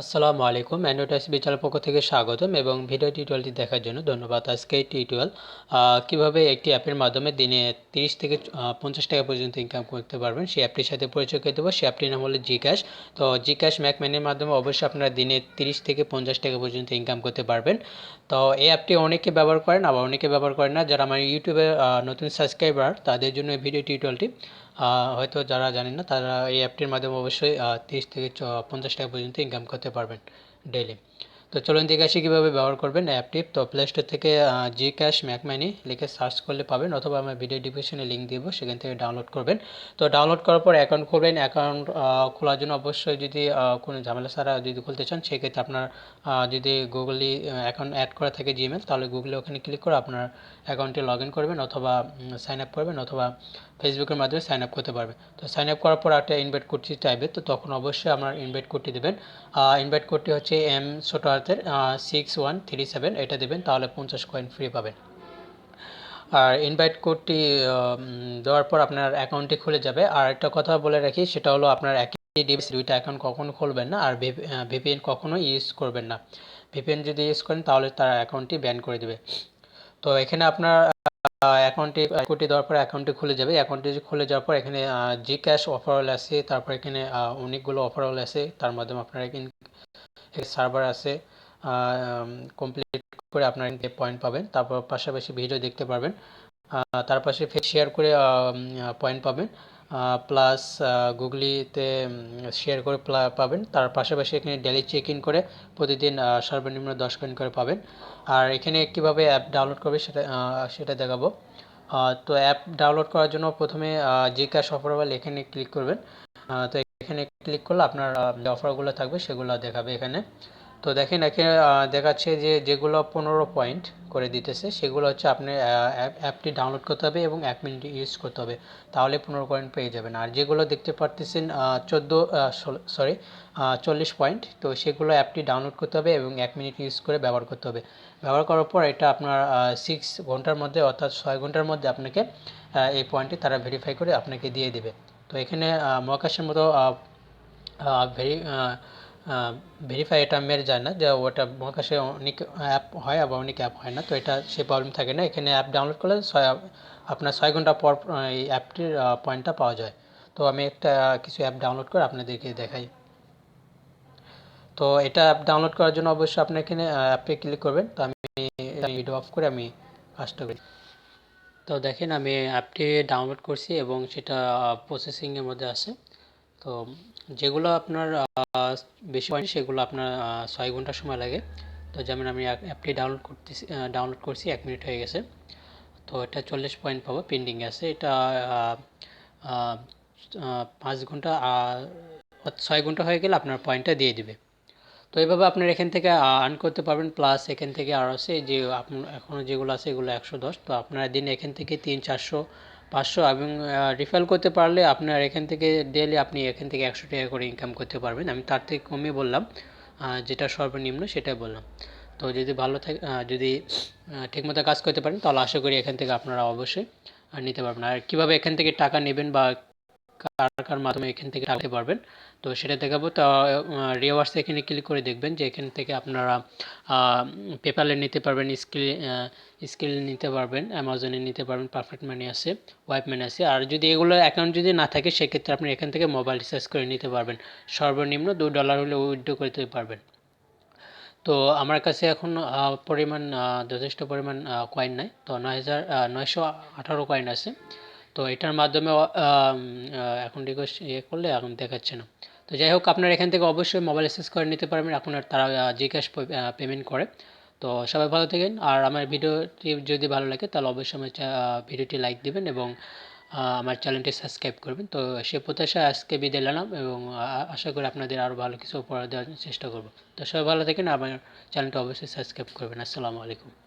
আসসালামু আলাইকুম অ্যান্ড্রয়েড বিচার পক্ষ থেকে স্বাগতম এবং ভিডিও টিউটোরিয়ালটি দেখার জন্য ধন্যবাদ। আজকে এই কীভাবে একটি অ্যাপের মাধ্যমে দিনে তিরিশ থেকে পঞ্চাশ টাকা পর্যন্ত ইনকাম করতে পারবেন, সেই অ্যাপটির সাথে পরিচয় করে দেবো। সেই অ্যাপটির নাম হলো জি ক্যাশ তো জি ক্যাশ ম্যাকম্যানের মাধ্যমে অবশ্যই আপনারা দিনে তিরিশ থেকে পঞ্চাশ টাকা পর্যন্ত ইনকাম করতে পারবেন। তো এই অ্যাপটি অনেকে ব্যবহার করেন, আবার অনেকে ব্যবহার করেন না। যারা আমার ইউটিউবে নতুন সাবস্ক্রাইবার তাদের জন্য এই ভিডিও টিউটোরিয়ালটি। হয়তো যারা জানেন না, তারা এই অ্যাপটির মাধ্যমে অবশ্যই তিরিশ থেকে পঞ্চাশ টাকা পর্যন্ত ইনকাম করতে পারবেন ডেলি তো চলুন দেখে আসি কীভাবে ব্যবহার করবেন অ্যাপটি তো প্লে স্টোর থেকে জি ক্যাশ ম্যাক মানি লিখে সার্চ করলে পাবেন অথবা আমার ভিডিও ডিসক্রিপশনে লিঙ্ক দিব, সেখান থেকে ডাউনলোড করবেন। তো ডাউনলোড করার পর অ্যাকাউন্ট খুলবেন। অ্যাকাউন্ট খোলার জন্য অবশ্যই যদি কোনো ঝামেলা ছাড়া যদি খুলতে চান, সেক্ষেত্রে আপনার যদি গুগলি অ্যাকাউন্ট অ্যাড করা থাকে জিমেল তাহলে গুগলে ওখানে ক্লিক করে আপনার অ্যাকাউন্টে লগ ইন করবেন অথবা সাইন আপ করবেন অথবা ফেসবুকের মাধ্যমে সাইন আপ করতে পারবেন। তো সাইন আপ করার পর একটা ইনভাইট কোডটি চাইবে তো তখন অবশ্যই আপনার ইনভাইট কোডটি দেবেন। ইনভাইট কোডটি হচ্ছে এম ছোটো হাতের সিক্স ওয়ান থ্রি সেভেন এটা দেবেন, তাহলে পঞ্চাশ কয়েন ফ্রি পাবেন। আর ইনভাইট কোডটি দেওয়ার পর আপনার অ্যাকাউন্টটি খুলে যাবে। আর একটা কথা বলে রাখি, সেটা হলো আপনার একই ডিভাইস দুইটা অ্যাকাউন্ট কখনো খুলবেন না, আর ভিপিএন কখনো ইউজ করবেন না। ভিপিএন যদি ইউজ করেন, তাহলে তার অ্যাকাউন্টটি ব্যান করে দেবে। তো এখানে আপনার অ্যাকাউন্টে কোটি দেওয়ার পর অ্যাকাউন্টটি খুলে যাবে। অ্যাকাউন্টটি খুলে যাওয়ার পর এখানে জি ক্যাশ অফার অফারওয়াল আছে, তারপর এখানে অনেকগুলো অফার অফারওয়াল আছে, তার মাধ্যমে আপনার এখানে সার্ভার আছে। কমপ্লিট করে আপনার পয়েন্ট পাবেন। তারপর পাশাপাশি ভিডিও দেখতে পারবেন। তার পাশে শেয়ার করে পয়েন্ট পাবেন। প্লাস গুগলিতে শেয়ার করে পাবেন। তার পাশাপাশি এখানে ডেলি চেক ইন করে প্রতিদিন সর্বনিম্ন দশ কয়েন করে পাবেন। আর এখানে কীভাবে অ্যাপ ডাউনলোড করবে সেটা সেটা দেখাবো। তো অ্যাপ ডাউনলোড করার জন্য প্রথমে জিকাশ অফারওয়াল এখানে ক্লিক করবেন। তো এখানে ক্লিক করলে আপনার যে অফারগুলো থাকবে সেগুলো দেখাবে এখানে। তো দেখেন এখানে দেখাচ্ছে যে যেগুলো পনেরো পয়েন্ট করে দিতেছে, সেগুলো হচ্ছে আপনি অ্যাপটি ডাউনলোড করতে হবে এবং এক মিনিট ইউজ করতে হবে, তাহলে পনেরো পয়েন্ট পেয়ে যাবেন। আর যেগুলো দেখতে পারতেছেন চোদ্দ সরি চল্লিশ পয়েন্ট তো সেগুলো অ্যাপটি ডাউনলোড করতে হবে এবং এক মিনিট ইউজ করে ব্যবহার করতে হবে। ব্যবহার করার পর এটা আপনার সিক্স ঘণ্টার মধ্যে অর্থাৎ ছয় ঘণ্টার মধ্যে আপনাকে এই পয়েন্টটি তারা ভেরিফাই করে আপনাকে দিয়ে দেবে। তো এখানে মহাকাশের মতো ভেরি ভেরিফাই এটা মেরে যায় না যে ওটা মহাকাশে অনেক অ্যাপ হয় আবার অনেক অ্যাপ হয় না। তো এটা সে প্রবলেম থাকে না। এখানে অ্যাপ ডাউনলোড করলে ছয়, আপনার ছয় ঘণ্টা পর এই অ্যাপটির পয়েন্টটা পাওয়া যায়। তো আমি একটা কিছু অ্যাপ ডাউনলোড করে আপনাদেরকে দেখাই। তো এটা অ্যাপ ডাউনলোড করার জন্য অবশ্যই আপনি এখানে অ্যাপে ক্লিক করবেন। তো আমি ভিডিও অফ করে আমি কাজটা করি। তো দেখেন আমি অ্যাপটি ডাউনলোড করছি এবং সেটা প্রসেসিংয়ের মধ্যে আছে। তো যেগুলো আপনার বেশি পয়েন্ট সেগুলো আপনার ছয় ঘণ্টা সময় লাগে। তো যেমন আমি অ্যাপটি ডাউনলোড করতেছি ডাউনলোড করছি, এক মিনিট হয়ে গেছে। তো এটা চল্লিশ পয়েন্ট পাবো পেন্ডিং আছে। এটা পাঁচ ঘণ্টা ছয় ঘণ্টা হয়ে গেলে আপনার পয়েন্টটা দিয়ে দিবে। তো এইভাবে আপনার এখান থেকে আর্ন করতে পারবেন প্লাস এখান থেকে আর আছে যে আপনার এখনও যেগুলো আছে এগুলো একশো দশ। তো আপনার দিন এখান থেকে তিন, চারশো পাঁচশো এবং রিফাইল করতে পারলে আপনার এখান থেকে ডেলি আপনি এখান থেকে একশো টাকা করে ইনকাম করতে পারবেন। আমি তার থেকে কমে বললাম যেটা সর্বনিম্ন সেটাই বললাম। তো যদি ভালো থাকে যদি ঠিকমতো কাজ করতে পারেন, তাহলে আশা করি এখান থেকে আপনারা অবশ্যই নিতে পারবেন। আর কীভাবে এখান থেকে টাকা নেবেন বা কার কার মাধ্যমে এখান থেকে টাকা পারবেন। তো সেটা দেখাবো। তো রিওয়ার্স এখানে ক্লিক করে দেখবেন যে এখান থেকে আপনারা পেপালে নিতে পারবেন স্কিল স্কিল নিতে পারবেন অ্যামাজনে নিতে পারবেন পারফেক্ট মানি আছে ওয়াইপ মানি আছে। আর যদি এগুলো অ্যাকাউন্ট যদি না থাকে, সেক্ষেত্রে আপনি এখান থেকে মোবাইল রিচার্জ করে নিতে পারবেন। সর্বনিম্ন দু ডলার হলে উইথড্র করতে পারবেন। তো আমার কাছে এখন পরিমাণ যথেষ্ট পরিমাণ কয়েন নাই। তো নয় হাজার নয়শো আঠারো কয়েন আছে। তো এটার মাধ্যমে এখন রিকোয়েস্ট ইয়ে করলে এখন দেখাচ্ছে না। তো যাই হোক, আপনার এখান থেকে অবশ্যই মোবাইল রিচার্জ করে নিতে পারবেন। আপনার তারা জিজ্ঞাস পেমেন্ট করে। তো সবাই ভালো থাকেন। আর আমার ভিডিওটি যদি ভালো লাগে, তাহলে অবশ্যই আমার ভিডিওটি লাইক দেবেন এবং আমার চ্যানেলটি সাবস্ক্রাইব করবেন। তো সে প্রত্যাশা আজকে বিদায় নিলাম এবং আশা করি আপনাদের আরও ভালো কিছু উপহার দেওয়ার চেষ্টা করব। তো সবাই ভালো থাকেন। আমার চ্যানেলটি অবশ্যই সাবস্ক্রাইব করবেন। আসসালামু আলাইকুম।